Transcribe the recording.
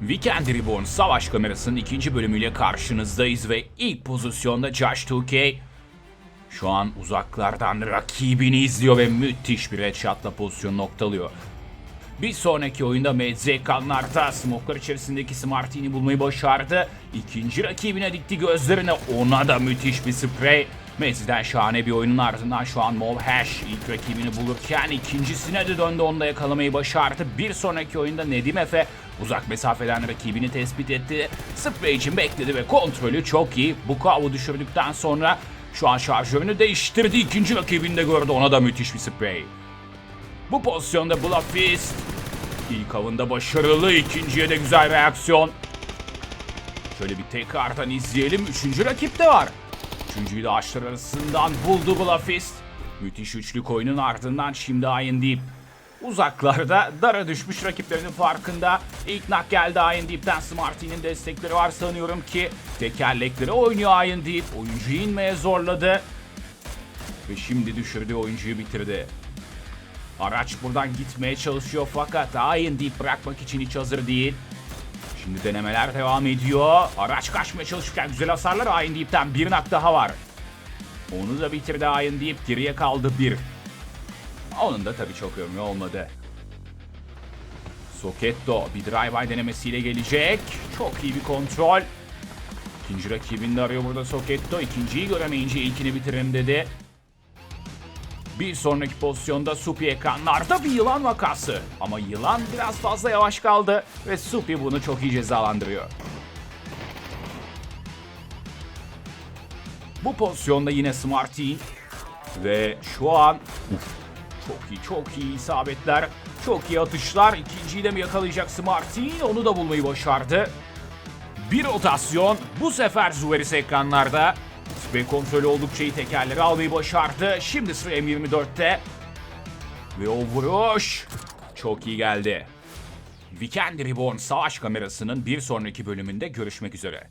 Weekend Reborn savaş kamerasının ikinci bölümüyle karşınızdayız ve ilk pozisyonda Josh 2K şu an uzaklardan rakibini izliyor ve müthiş bir headshotla pozisyonu noktalıyor. Bir sonraki oyunda MZK'larda smoke'lar içerisindeki Smartini bulmayı başardı. İkinci rakibine dikti gözlerine ona da müthiş bir sprey. Mezzi'den şahane bir oyunun ardından şu an Mol Hash ilk rakibini bulurken ikincisine de döndü onu da yakalamayı başardı. Bir sonraki oyunda Nedim Efe uzak mesafeden rakibini tespit etti. Sprey için bekledi ve kontrolü çok iyi. Bukav'u düşürdükten sonra şu an şarjörünü değiştirdi. İkinci rakibini de gördü ona da müthiş bir sprey. Bu pozisyonda Bluffist ilk avında başarılı, ikinciye de güzel reaksiyon. Şöyle bir tekrardan izleyelim. Üçüncü rakip de var. Üçüncüyü de ağaçlar arasından buldu Bluffist. Müthiş üçlük oyunun ardından şimdi Iron Deep. Uzaklarda dara düşmüş rakiplerinin farkında. İlk nak geldi Iron Deep'ten Smarty'nin destekleri var sanıyorum ki. Tekerlekleri oynuyor Iron Deep. Oyuncuyu inmeye zorladı. Ve şimdi düşürdüğü oyuncuyu bitirdi. Araç buradan gitmeye çalışıyor fakat Iron Deep bırakmak için hiç hazır değil. Şimdi denemeler devam ediyor. Araç kaçmaya çalışırken güzel hasarlar Iron Deep'ten bir nak daha var. Onu da bitirdi Iron Deep. Geriye kaldı bir. Onun da tabii çok ömrü olmadı. Soketto bir drive-by denemesiyle gelecek. Çok iyi bir kontrol. İkinci rakibini de arıyor burada Soketto. İkinciyi göremeyince ilkini bitiririm dedi. Bir sonraki pozisyonda Supi ekranlarda bir yılan vakası. Ama yılan biraz fazla yavaş kaldı ve Supi bunu çok iyi cezalandırıyor. Bu pozisyonda yine Smarty ve şu an uf, çok iyi çok iyi isabetler, çok iyi atışlar. İkinciyi de mi yakalayacak Smarty? Onu da bulmayı başardı. Bir rotasyon bu sefer Zuveris ekranlarda. Spray kontrolü oldukça iyi tekerleri almayı başardı. Şimdi sıra M24'te. Ve o vuruş çok iyi geldi. Weekend Reborn savaş kamerasının bir sonraki bölümünde görüşmek üzere.